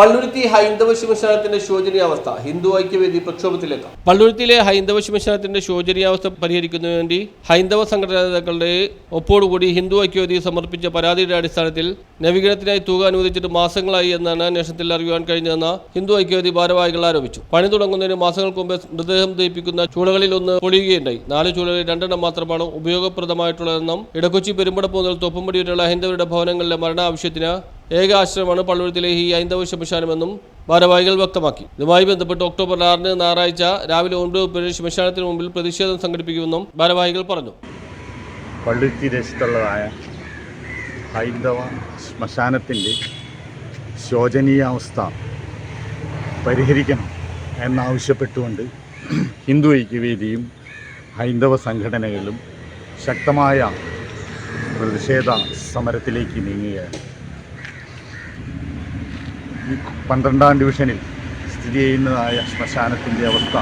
Palluruthy ഹൈന്ദവ ശ്മശാനത്തിന്റെ ശോചനീയാവസ്ഥ ഹിന്ദു ഐക്യവേദി പ്രക്ഷോഭത്തിലേക്ക്. പള്ളുരുത്തിയിലെ ഹൈന്ദവ ശ്മശാനത്തിന്റെ ശോചനീയാവസ്ഥ പരിഹരിക്കുന്നതിന് വേണ്ടി ഹൈന്ദവ സംഘടനാ നേതാക്കളുടെ ഒപ്പോടുകൂടി ഹിന്ദു ഐക്യവേദി സമർപ്പിച്ച പരാതിയുടെ അടിസ്ഥാനത്തിൽ നവീകരണത്തിനായി തുക അനുവദിച്ചിട്ട് മാസങ്ങളായി എന്നാണ് അന്വേഷണത്തിൽ അറിയുവാൻ കഴിഞ്ഞതെന്ന് ഹിന്ദു ഐക്യവേദി ഭാരവാഹികൾ ആരോപിച്ചു. പണി തുടങ്ങുന്നതിന് മാസങ്ങൾക്ക് മുമ്പ് മൃതദേഹം ദഹിപ്പിക്കുന്ന ചൂളകളിൽ ഒന്ന് പൊളിയുകയുണ്ടായി. നാല് ചൂളകളിൽ രണ്ടെണ്ണം മാത്രമാണ് ഉപയോഗപ്രദമായിട്ടുള്ളതെന്നും ഇടക്കൊച്ചി പെരുമ്പടപ്പ് മുതൽ തോപ്പുംപടി വരെയുള്ള ഹൈന്ദവരുടെ ഭവനങ്ങളിലെ മരണ ആവശ്യത്തിന് ഏക ആശ്രമമാണ് ഈ ഹൈന്ദവ ശമശാനമെന്നും ഭാരവാഹികൾ വ്യക്തമാക്കി. ഇതുമായി ബന്ധപ്പെട്ട് ഒക്ടോബർ ആറിന് ഞായറാഴ്ച രാവിലെ ഒൻപത് പേര് ശ്മശാനത്തിന് മുമ്പിൽ പ്രതിഷേധം സംഘടിപ്പിക്കുമെന്നും ഭാരവാഹികൾ പറഞ്ഞു. പള്ളുരുത്തി ദേശത്തുള്ളതായ ഹൈന്ദവ ശ്മശാനത്തിന്റെ ശോചനീയാവസ്ഥ പരിഹരിക്കണം എന്നാവശ്യപ്പെട്ടുകൊണ്ട് ഹിന്ദു ഐക്യവേദിയും ഹൈന്ദവ സംഘടനകളും ശക്തമായ പ്രതിഷേധ സമരത്തിലേക്ക് നീങ്ങുകയാണ്. പന്ത്രണ്ടാം ഡിവിഷനിൽ സ്ഥിതി ചെയ്യുന്നതായ ശ്മശാനത്തിന്റെ അവസ്ഥ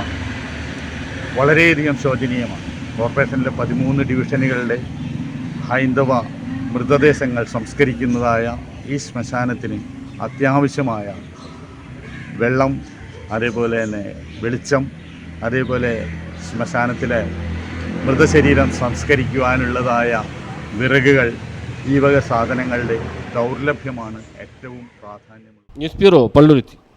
വളരെയധികം ശോചനീയമാണ്. കോർപ്പറേഷനിലെ പതിമൂന്ന് ഡിവിഷനുകളിലെ ഹൈന്ദവ മൃതദേശങ്ങൾ സംസ്കരിക്കുന്നതായ ഈ ശ്മശാനത്തിന് അത്യാവശ്യമായ വെള്ളം അതേപോലെ തന്നെ വെളിച്ചം അതേപോലെ ശ്മശാനത്തിലെ മൃതശരീരം സംസ്കരിക്കുവാനുള്ളതായ വിറകുകൾ ഈ വക സാധനങ്ങളുടെ ദൗർലഭ്യമാണ് ഏറ്റവും പ്രാധാന്യമുള്ളത്. News bureau Palluruthy